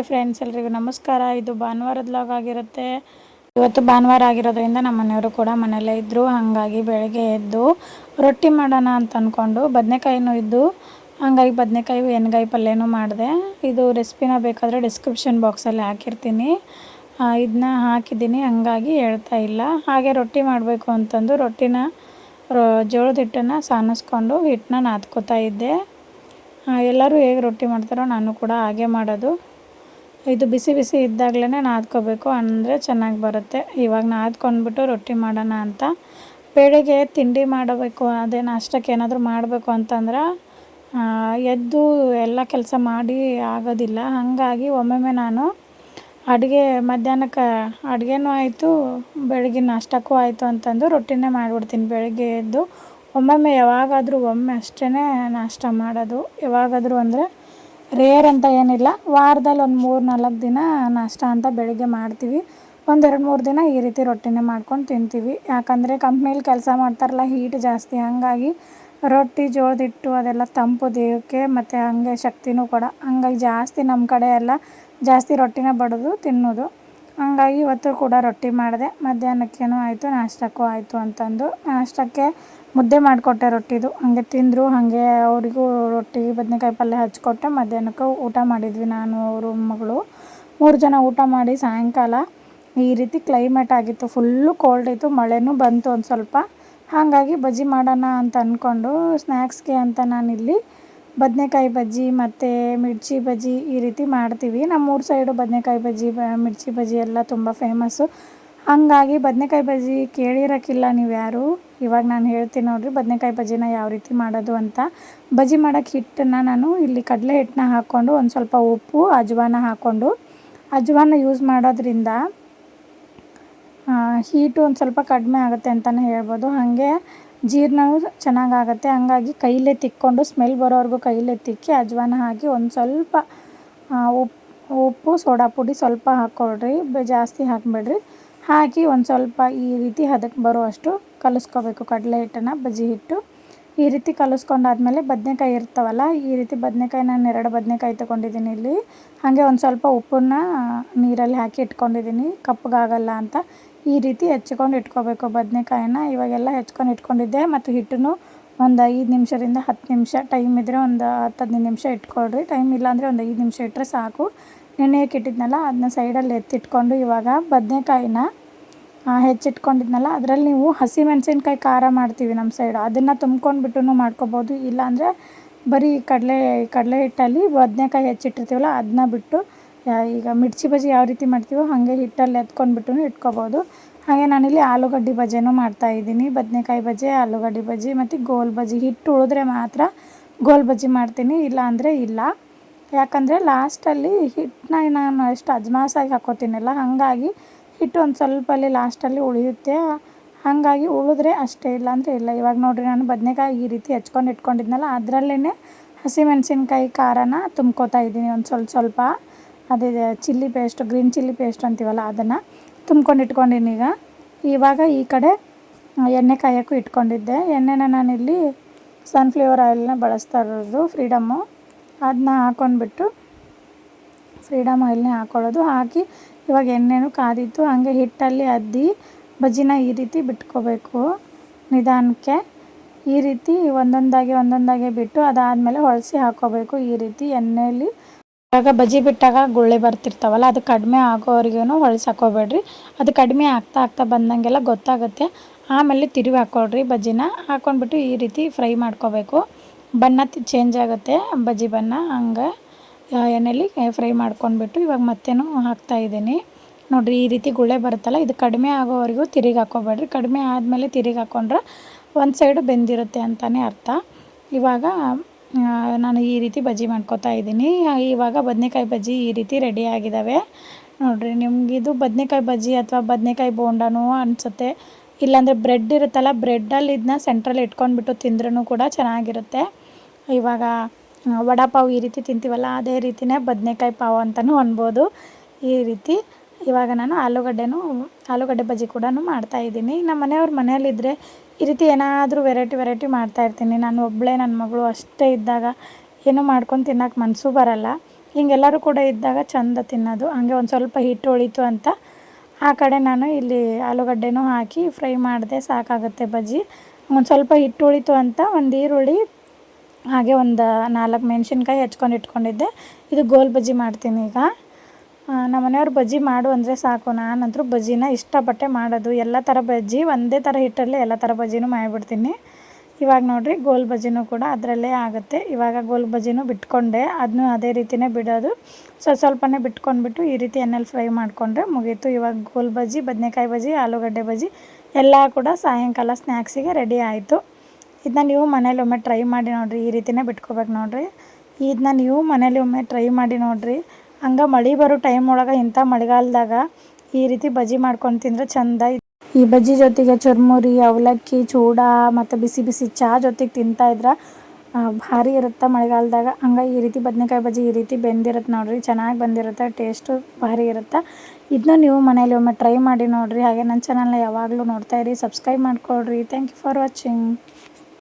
Hi friends ಎಲ್ರಿಗೂ ನಮಸ್ಕಾರ. ಇದು ಭಾನುವಾರದ ಲಾಗ್ ಆಗಿರುತ್ತೆ. ಇವತ್ತು ಭಾನುವಾರ ಆಗಿರೋದ್ರಿಂದ ನಮ್ಮ ಮನೆಯವರು ಕೂಡ ಮನೆಯಲ್ಲೇ ಇದ್ದರು ಹಾಗಾಗಿ ಬೆಳಗ್ಗೆ ಎದ್ದು ರೊಟ್ಟಿ ಮಾಡೋಣ ಅಂತ ಅಂದ್ಕೊಂಡು ಬದನೆಕಾಯಿನೂ ಇದ್ದು, ಹಾಗಾಗಿ ಬದನೆಕಾಯಿ, ಎಣ್ಗಾಯಿ ಪಲ್ಯನೂ ಮಾಡಿದೆ. ಇದು ರೆಸಿಪಿನ ಬೇಕಾದರೆ ಡಿಸ್ಕ್ರಿಪ್ಷನ್ ಬಾಕ್ಸಲ್ಲಿ ಹಾಕಿರ್ತೀನಿ. ಇದನ್ನ ಹಾಕಿದ್ದೀನಿ, ಹಂಗಾಗಿ ಹೇಳ್ತಾ ಇಲ್ಲ. ಹಾಗೆ ರೊಟ್ಟಿ ಮಾಡಬೇಕು ಅಂತಂದು ರೊಟ್ಟಿನ ಜೋಳದ ಹಿಟ್ಟನ್ನು ಸಾನಿಸ್ಕೊಂಡು ಹಿಟ್ಟನ್ನ ನಾದ್ಕೋತಾ ಇದ್ದೆ. ಎಲ್ಲರೂ ಹೇಗೆ ರೊಟ್ಟಿ ಮಾಡ್ತಾರೋ ನಾನು ಕೂಡ ಹಾಗೆ ಮಾಡೋದು. ಇದು ಬಿಸಿ ಬಿಸಿ ಇದ್ದಾಗಲೇ ನಾದ್ಕೋಬೇಕು, ಅಂದರೆ ಚೆನ್ನಾಗಿ ಬರುತ್ತೆ. ಇವಾಗ ನಾದ್ಕೊಂಡ್ಬಿಟ್ಟು ರೊಟ್ಟಿ ಮಾಡೋಣ ಅಂತ. ಬೆಳಿಗ್ಗೆ ತಿಂಡಿ ಮಾಡಬೇಕು, ಅದೇ ನಾಷ್ಟಕ್ಕೆ ಏನಾದರೂ ಮಾಡಬೇಕು ಅಂತಂದ್ರೆ ಎದ್ದು ಎಲ್ಲ ಕೆಲಸ ಮಾಡಿ ಆಗೋದಿಲ್ಲ. ಹಾಗಾಗಿ ಒಮ್ಮೊಮ್ಮೆ ನಾನು ಅಡುಗೆ, ಮಧ್ಯಾಹ್ನಕ್ಕೆ ಅಡುಗೆನೂ ಆಯಿತು, ಬೆಳಗ್ಗೆ ನಾಷ್ಟಕ್ಕೂ ಆಯಿತು ಅಂತಂದು ರೊಟ್ಟಿನೇ ಮಾಡಿಬಿಡ್ತೀನಿ. ಬೆಳಗ್ಗೆ ಎದ್ದು ಒಮ್ಮೊಮ್ಮೆ ಯಾವಾಗಾದರೂ ಒಮ್ಮೆ ಅಷ್ಟೇ ನಾಷ್ಟ ಮಾಡೋದು. ಯಾವಾಗಾದರೂ ಅಂದರೆ ರೇರ್ ಅಂತ ಏನಿಲ್ಲ. ವಾರದಲ್ಲಿ ಒಂದು ಮೂರು ನಾಲ್ಕು ದಿನ ನಾಷ್ಟ ಅಂತ ಬೆಳಿಗ್ಗೆ ಮಾಡ್ತೀವಿ. ಒಂದೆರಡು ಮೂರು ದಿನ ಈ ರೀತಿ ರೊಟ್ಟಿನೇ ಮಾಡ್ಕೊಂಡು ತಿಂತೀವಿ. ಯಾಕಂದರೆ ಕಂಪ್ನೀಲಿ ಕೆಲಸ ಮಾಡ್ತಾರಲ್ಲ ಹೀಟ್ ಜಾಸ್ತಿ. ಹಾಗಾಗಿ ರೊಟ್ಟಿ ಜೋಳದ ಹಿಟ್ಟು ಅದೆಲ್ಲ ತಂಪು ದೇಹಕ್ಕೆ ಮತ್ತು ಹಂಗೆ ಶಕ್ತಿನೂ ಕೂಡ. ಹಂಗಾಗಿ ಜಾಸ್ತಿ ನಮ್ಮ ಕಡೆ ಎಲ್ಲ ಜಾಸ್ತಿ ರೊಟ್ಟಿನೇ ಬಡಿದು ತಿನ್ನೋದು. ಹಂಗಾಗಿ ಇವತ್ತು ಕೂಡ ರೊಟ್ಟಿ ಮಾಡಿದೆ. ಮಧ್ಯಾಹ್ನಕ್ಕೇನೂ ಆಯಿತು, ನಾಷ್ಟಕ್ಕೂ ಆಯಿತು ಅಂತಂದು. ನಾಷ್ಟಕ್ಕೆ ಮುದ್ದೆ ಮಾಡಿಕೊಟ್ಟೆ ರೊಟ್ಟಿದು. ಹಾಗೆ ತಿಂದರು, ಹಾಗೆ ಅವರಿಗೂ ರೊಟ್ಟಿ, ಬದನೆಕಾಯಿ ಪಲ್ಯ ಹಚ್ಕೊಟ್ಟೆ. ಮಧ್ಯಾಹ್ನಕ್ಕೆ ಊಟ ಮಾಡಿದ್ವಿ ನಾನು, ಅವರು, ಮಗಳು. ಮೂರು ಜನ ಊಟ ಮಾಡಿ ಸಾಯಂಕಾಲ. ಈ ರೀತಿ ಕ್ಲೈಮೇಟ್ ಆಗಿತ್ತು. ಫುಲ್ಲು ಕೋಲ್ಡ್ ಇತ್ತು, ಮಳೆನೂ ಬಂತು ಒಂದು ಸ್ವಲ್ಪ. ಹಾಗಾಗಿ ಬಜ್ಜಿ ಮಾಡೋಣ ಅಂತ ಅಂದ್ಕೊಂಡು ಸ್ನ್ಯಾಕ್ಸ್ಗೆ ಅಂತ ನಾನಿಲ್ಲಿ ಬದನೆಕಾಯಿ ಬಜ್ಜಿ ಮತ್ತು ಮಿರ್ಚಿ ಬಜ್ಜಿ ಈ ರೀತಿ ಮಾಡ್ತೀವಿ. ನಮ್ಮೂರ ಸೈಡು ಬದನೆಕಾಯಿ ಬಜ್ಜಿ, ಬ, ಮಿರ್ಚಿ ಬಜ್ಜಿ ಎಲ್ಲ ತುಂಬ ಫೇಮಸ್ಸು ಹಾಗಾಗಿ ಬದನೆಕಾಯಿ ಬಜ್ಜಿ ಕೇಳಿರೋಕ್ಕಿಲ್ಲ ನೀವು ಯಾರು. ಇವಾಗ ನಾನು ಹೇಳ್ತೀನಿ ನೋಡಿರಿ ಬದನೆಕಾಯಿ ಬಜ್ಜಿನ ಯಾವ ರೀತಿ ಮಾಡೋದು ಅಂತ. ಬಜ್ಜಿ ಮಾಡೋಕ್ಕೆ ಹಿಟ್ಟನ್ನು ನಾನು ಇಲ್ಲಿ ಕಡಲೆ ಹಿಟ್ಟನ್ನ ಹಾಕ್ಕೊಂಡು ಒಂದು ಸ್ವಲ್ಪ ಉಪ್ಪು, ಅಜ್ವಾನ ಹಾಕ್ಕೊಂಡು, ಅಜ್ವಾನ ಯೂಸ್ ಮಾಡೋದ್ರಿಂದ ಹೀಟು ಒಂದು ಸ್ವಲ್ಪ ಕಡಿಮೆ ಆಗುತ್ತೆ ಅಂತಲೇ ಹೇಳ್ಬೋದು. ಹಾಗೆ ಜೀರ್ಣವೂ ಚೆನ್ನಾಗಾಗತ್ತೆ. ಹಂಗಾಗಿ ಕೈಲೇ ತಿಕ್ಕೊಂಡು ಸ್ಮೆಲ್ ಬರೋವರೆಗೂ ಕೈಲೇ ತಿಕ್ಕಿ ಅಜ್ವಾನ ಹಾಕಿ ಒಂದು ಸ್ವಲ್ಪ ಉಪ್ಪು ಉಪ್ಪು, ಸೋಡಾ ಪುಡಿ ಸ್ವಲ್ಪ ಹಾಕ್ಕೊಳ್ರಿ ಜಾಸ್ತಿ ಹಾಕಬೇಡ್ರಿ. ಹಾಕಿ ಒಂದು ಸ್ವಲ್ಪ ಈ ರೀತಿ ಹದಕ್ಕೆ ಬರುವಷ್ಟು ಕಲಿಸ್ಕೋಬೇಕು. ಕಡಲೆ ಹಿಟ್ಟನ್ನು ಬಜ್ಜಿ ಹಿಟ್ಟು. ಈ ರೀತಿ ಕಲಿಸ್ಕೊಂಡಾದ್ಮೇಲೆ ಬದನೆಕಾಯಿ ಇರ್ತಾವಲ್ಲ, ಈ ರೀತಿ ಬದನೆಕಾಯಿ ನಾನು ಎರಡು ಬದನೆಕಾಯಿ ತೊಗೊಂಡಿದ್ದೀನಿ ಇಲ್ಲಿ. ಹಾಗೆ ಒಂದು ಸ್ವಲ್ಪ ಉಪ್ಪನ್ನ ನೀರಲ್ಲಿ ಹಾಕಿ ಇಟ್ಕೊಂಡಿದ್ದೀನಿ. ಕಪ್ಪಗಾಗಲ್ಲ ಅಂತ. ಈ ರೀತಿ ಹೆಚ್ಕೊಂಡು ಇಟ್ಕೋಬೇಕು ಬದನೇಕಾಯಿನ ಇವಾಗೆಲ್ಲ ಹೆಚ್ಕೊಂಡು ಇಟ್ಕೊಂಡಿದ್ದೆ. ಮತ್ತು ಹಿಟ್ಟನ್ನು ಒಂದು ಐದು ನಿಮಿಷದಿಂದ ಹತ್ತು ನಿಮಿಷ ಟೈಮ್ ಇದ್ದರೆ ಒಂದು ಹತ್ತು ಹದಿನೈದು ನಿಮಿಷ ಇಟ್ಕೊಳ್ರಿ. ಟೈಮ್ ಇಲ್ಲಾಂದರೆ ಒಂದು ಐದು ನಿಮಿಷ ಇಟ್ಟರೆ ಸಾಕು. ನೆನೆಯಕ್ಕೆ ಇಟ್ಟಿದ್ನಲ್ಲ ಅದನ್ನ ಸೈಡಲ್ಲಿ ಎತ್ತಿಟ್ಕೊಂಡು ಇವಾಗ ಬದನೇಕಾಯಿನ ಹೆಚ್ಚಿಟ್ಕೊಂಡಿದ್ನಲ್ಲ, ಅದರಲ್ಲಿ ನೀವು ಹಸಿ ಮೆಣಸಿನ್ಕಾಯಿ ಖಾರ ಮಾಡ್ತೀವಿ ನಮ್ಮ ಸೈಡ್. ಅದನ್ನು ತುಂಬ್ಕೊಂಡ್ಬಿಟ್ಟು ಮಾಡ್ಕೋಬೋದು. ಇಲ್ಲಾಂದರೆ ಬರೀ ಕಡಲೆ ಕಡಲೆ ಹಿಟ್ಟಲ್ಲಿ ಬದನೆಕಾಯಿ ಹೆಚ್ಚಿಟ್ಟಿರ್ತೀವಲ್ಲ, ಅದನ್ನ ಬಿಟ್ಟು ಈಗ ಮಿರ್ಚಿ ಬಜ್ಜಿ ಯಾವ ರೀತಿ ಮಾಡ್ತೀವೋ ಹಾಗೆ ಹಿಟ್ಟಲ್ಲಿ ಎತ್ಕೊಂಡ್ಬಿಟ್ಟು ಇಟ್ಕೋಬೋದು. ಹಾಗೆ ನಾನಿಲ್ಲಿ ಆಲೂಗಡ್ಡೆ ಬಜ್ಜಿನೂ ಮಾಡ್ತಾಯಿದ್ದೀನಿ ಬದನೆಕಾಯಿ ಬಜ್ಜಿ, ಆಲೂಗಡ್ಡೆ ಬಜ್ಜಿ ಮತ್ತು ಗೋಲ್ ಬಜ್ಜಿ. ಹಿಟ್ಟು ಉಳಿದ್ರೆ ಮಾತ್ರ ಗೋಲ್ ಬಜ್ಜಿ ಮಾಡ್ತೀನಿ ಇಲ್ಲ ಅಂದರೆ ಇಲ್ಲ. ಯಾಕಂದರೆ ಲಾಸ್ಟಲ್ಲಿ ಹಿಟ್ಟನ್ನ ನಾನು ಎಷ್ಟು ಅಜ್ಮಾಸಾಗಿ ಹಾಕೋತೀನಲ್ಲ ಹಾಗಾಗಿ ಹಿಟ್ಟು ಒಂದು ಸ್ವಲ್ಪ ಅಲ್ಲಿ ಲಾಸ್ಟಲ್ಲಿ ಉಳಿಯುತ್ತೆ. ಹಾಗಾಗಿ ಉಳಿದ್ರೆ ಅಷ್ಟೇ ಇಲ್ಲ ಅಂದರೆ ಇಲ್ಲ. ಇವಾಗ ನೋಡಿರಿ, ನಾನು ಬದನೆಕಾಯಿ ಈ ರೀತಿ ಹಚ್ಕೊಂಡು ಇಟ್ಕೊಂಡಿದ್ನಲ್ಲ ಅದರಲ್ಲೇ ಹಸಿಮೆಣಸಿನ್ಕಾಯಿ ಖಾರನ ತುಂಬ್ಕೋತಾ ಇದ್ದೀನಿ ಒಂದು ಸ್ವಲ್ಪ ಸ್ವಲ್ಪ. ಅದೇ chilli paste green chilli paste ಅಂತೀವಲ್ಲ, ಅದನ್ನು ತುಂಬ್ಕೊಂಡು ಇಟ್ಕೊಂಡಿನಿ ಈಗ. ಇವಾಗ ಈ ಕಡೆ ಎಣ್ಣೆ ಕಾಯೋಕ್ಕೂ ಇಟ್ಕೊಂಡಿದ್ದೆ. ಎಣ್ಣೆನ ನಾನಿಲ್ಲಿ ಸನ್ಫ್ಲವರ್ ಆಯಿಲ್ನ ಬಳಸ್ತಾ ಇರೋದು ಫ್ರೀಡಮ್ಮು ಅದನ್ನ ಹಾಕ್ಕೊಂಡ್ಬಿಟ್ಟು ಫ್ರೀಡಮ್ ಆಯಿಲ್ನೇ ಹಾಕ್ಕೊಳ್ಳೋದು ಹಾಕಿ ಇವಾಗ ಎಣ್ಣೆನೂ ಕಾದಿತ್ತು. ಹಾಗೆ ಹಿಟ್ಟಲ್ಲಿ ಅದ್ದಿ ಬಜ್ಜಿನ ಈ ರೀತಿ ಬಿಟ್ಕೋಬೇಕು ನಿಧಾನಕ್ಕೆ. ಈ ರೀತಿ ಒಂದೊಂದಾಗಿ ಒಂದೊಂದಾಗಿ ಬಿಟ್ಟು ಅದಾದಮೇಲೆ ಹೊಳಸಿ ಹಾಕ್ಕೋಬೇಕು ಈ ರೀತಿ ಎಣ್ಣೆಯಲ್ಲಿ ಇವಾಗ ಬಜ್ಜಿ ಬಿಟ್ಟಾಗ ಗುಳ್ಳೆ ಬರ್ತಿರ್ತಾವಲ್ಲ, ಅದು ಕಡಿಮೆ ಆಗೋವರೆಗೂ ಹೊಳ್ಸಾಕೋಬೇಡ್ರಿ ಅದು ಕಡಿಮೆ ಆಗ್ತಾ ಆಗ್ತಾ ಬಂದಂಗೆಲ್ಲ ಗೊತ್ತಾಗುತ್ತೆ. ಆಮೇಲೆ ತಿರುವಿ ಹಾಕ್ಕೊಳ್ರಿ ಬಜ್ಜಿನ. ಹಾಕ್ಕೊಂಡ್ಬಿಟ್ಟು ಈ ರೀತಿ ಫ್ರೈ ಮಾಡ್ಕೋಬೇಕು. ಬಣ್ಣ ಚೇಂಜ್ ಆಗುತ್ತೆ ಬಜ್ಜಿ ಬಣ್ಣ. ಹಂಗೆ ಎಣ್ಣೆಲಿ ಫ್ರೈ ಮಾಡ್ಕೊಂಡ್ಬಿಟ್ಟು ಇವಾಗ ಮತ್ತೇನು ಹಾಕ್ತಾ ಇದ್ದೀನಿ. ನೋಡಿರಿ ಈ ರೀತಿ ಗುಳ್ಳೆ ಬರುತ್ತಲ್ಲ, ಇದು ಕಡಿಮೆ ಆಗೋವರೆಗೂ ತಿರುಗಿ ಹಾಕ್ಕೋಬೇಡ್ರಿ ಕಡಿಮೆ ಆದಮೇಲೆ ತಿರುಗಿ ಹಾಕ್ಕೊಂಡ್ರೆ ಒಂದು ಸೈಡು ಬೆಂದಿರುತ್ತೆ ಅಂತಲೇ ಅರ್ಥ. ಇವಾಗ ನಾನು ಈ ರೀತಿ ಬಜ್ಜಿ ಮಾಡ್ಕೊತಾ ಇದ್ದೀನಿ. ಇವಾಗ ಬದನೆಕಾಯಿ ಬಜ್ಜಿ ಈ ರೀತಿ ರೆಡಿ ಆಗಿದ್ದಾವೆ ನೋಡಿರಿ ನಿಮಗಿದು ಬದನೆಕಾಯಿ ಬಜ್ಜಿ ಅಥವಾ ಬದನೆಕಾಯಿ ಬೋಂಡನೂ ಅನಿಸುತ್ತೆ. ಇಲ್ಲಾಂದರೆ ಬ್ರೆಡ್ ಇರುತ್ತಲ್ಲ ಬ್ರೆಡ್ಡಲ್ಲಿ ಇದನ್ನ ಸೆಂಟ್ರಲ್ಲಿ ಇಟ್ಕೊಂಡ್ಬಿಟ್ಟು ತಿಂದ್ರೂ ಕೂಡ ಚೆನ್ನಾಗಿರುತ್ತೆ. ಇವಾಗ ಆ, ವಡಾ ಪಾವ್ ಈ ರೀತಿ ತಿಂತೀವಲ್ಲ ಅದೇ ರೀತಿನೇ ಬದನೆಕಾಯಿ ಪಾವ್ ಅಂತಲೂ ಅನ್ಬೋದು. ಈ ರೀತಿ ಇವಾಗ ನಾನು ಆಲೂಗಡ್ಡೆನೂ, ಆಲೂಗಡ್ಡೆ ಬಜ್ಜಿ ಕೂಡ ಮಾಡ್ತಾಯಿದ್ದೀನಿ ನಮ್ಮ ಮನೆಯವ್ರ ಮನೆಯಲ್ಲಿದ್ದರೆ ಈ ರೀತಿ ಏನಾದರೂ ವೆರೈಟಿ ವೆರೈಟಿ ಮಾಡ್ತಾಯಿರ್ತೀನಿ ನಾನು ಒಬ್ಬಳೇ ನನ್ನ ಮಗಳು ಅಷ್ಟೇ ಇದ್ದಾಗ ಏನೂ ಮಾಡ್ಕೊಂಡು ತಿನ್ನೋಕೆ ಮನಸ್ಸು ಬರಲ್ಲ. ಹಿಂಗೆಲ್ಲರೂ ಕೂಡ ಇದ್ದಾಗ ಚಂದ ತಿನ್ನೋದು. ಹಾಗೆ ಒಂದು ಸ್ವಲ್ಪ ಹಿಟ್ಟು ಉಳಿತು ಅಂತ ಆ ಕಡೆ ನಾನು ಇಲ್ಲಿ ಆಲೂಗಡ್ಡೆನೂ ಹಾಕಿ ಫ್ರೈ ಮಾಡಿದೆ ಸಾಕಾಗುತ್ತೆ ಬಜ್ಜಿ. ಒಂದು ಸ್ವಲ್ಪ ಹಿಟ್ಟು ಉಳಿತು ಅಂತ ಒಂದು ಈರುಳ್ಳಿ, ಹಾಗೆ ಒಂದು ನಾಲ್ಕು ಮೆಣಸಿನ್ಕಾಯಿ ಹೆಚ್ಕೊಂಡು ಇಟ್ಕೊಂಡಿದ್ದೆ ಇದು ಗೋಲ್ ಬಜ್ಜಿ ಮಾಡ್ತೀನಿ ಈಗ. ನಮ್ಮ ಮನೆಯವ್ರು ಬಜ್ಜಿ ಮಾಡು ಅಂದರೆ ಸಾಕು. ನಾನಂತೂ ಬಜ್ಜಿನ ಇಷ್ಟಪಟ್ಟೆ ಮಾಡೋದು. ಎಲ್ಲ ಥರ ಬಜ್ಜಿ, ಒಂದೇ ಥರ ಹಿಟ್ಟಲ್ಲಿ ಎಲ್ಲ ಥರ ಬಜ್ಜಿನೂ ಮಾಡಿಬಿಡ್ತೀನಿ. ಇವಾಗ ನೋಡಿರಿ, ಗೋಲ್ ಬಜ್ಜಿನೂ ಕೂಡ ಅದರಲ್ಲೇ ಆಗುತ್ತೆ. ಇವಾಗ ಗೋಲ್ ಬಜ್ಜಿನೂ ಬಿಟ್ಕೊಂಡೆ. ಅದನ್ನೂ ಅದೇ ರೀತಿಯೇ ಬಿಡೋದು. ಸ್ವಲ್ಪ ಸ್ವಲ್ಪನೇ ಬಿಟ್ಕೊಂಡ್ಬಿಟ್ಟು ಈ ರೀತಿ ಎಣ್ಣೆಲಿ ಫ್ರೈ ಮಾಡಿಕೊಂಡ್ರೆ ಮುಗೀತು. ಇವಾಗ ಗೋಲ್ ಬಜ್ಜಿ, ಬದನೆಕಾಯಿ ಬಜ್ಜಿ, ಆಲೂಗಡ್ಡೆ ಬಜ್ಜಿ ಎಲ್ಲ ಕೂಡ ಸಾಯಂಕಾಲ ಸ್ನ್ಯಾಕ್ಸಿಗೆ ರೆಡಿ ಆಯಿತು. ಇದನ್ನ ನೀವು ಮನೇಲಿ ಒಮ್ಮೆ ಟ್ರೈ ಮಾಡಿ ನೋಡಿರಿ. ಈ ರೀತಿಯೇ ಬಿಟ್ಕೋಬೇಕು ನೋಡಿರಿ. ಇದನ್ನ ನೀವು ಮನೇಲಿ ಒಮ್ಮೆ ಟ್ರೈ ಮಾಡಿ ನೋಡಿರಿ. ಹಂಗೆ ಮಳೆ ಬರೋ ಟೈಮ್ ಒಳಗೆ ಇಂಥ ಮಳೆಗಾಲದಾಗ ಈ ರೀತಿ ಬಜ್ಜಿ ಮಾಡ್ಕೊಂಡು ತಿಂದರೆ ಚಂದ ಈ ಬಜ್ಜಿ ಜೊತೆಗೆ ಚುರ್ಮುರಿ, ಅವಲಕ್ಕಿ, ಚೂಡ ಮತ್ತು ಬಿಸಿ ಬಿಸಿ ಚಹಾ ಜೊತೆಗೆ ತಿಂತಾಯಿದ್ರೆ ಭಾರಿ ಇರುತ್ತೆ ಮಳೆಗಾಲದಾಗ. ಹಂಗೆ ಈ ರೀತಿ ಬದನೆಕಾಯಿ ಬಜ್ಜಿ ಈ ರೀತಿ ಬೆಂದಿರುತ್ತೆ ನೋಡಿರಿ, ಚೆನ್ನಾಗಿ ಬಂದಿರುತ್ತೆ ಟೇಸ್ಟು ಭಾರಿ ಇರುತ್ತೆ. ಇದನ್ನ ನೀವು ಮನೇಲಿ ಒಮ್ಮೆ ಟ್ರೈ ಮಾಡಿ ನೋಡಿರಿ, ಹಾಗೆ ನನ್ನ ಚಾನಲ್ನ ಯಾವಾಗಲೂ ನೋಡ್ತಾಯಿರಿ ಸಬ್ಸ್ಕ್ರೈಬ್ ಮಾಡ್ಕೊಳ್ರಿ. Thank you for watching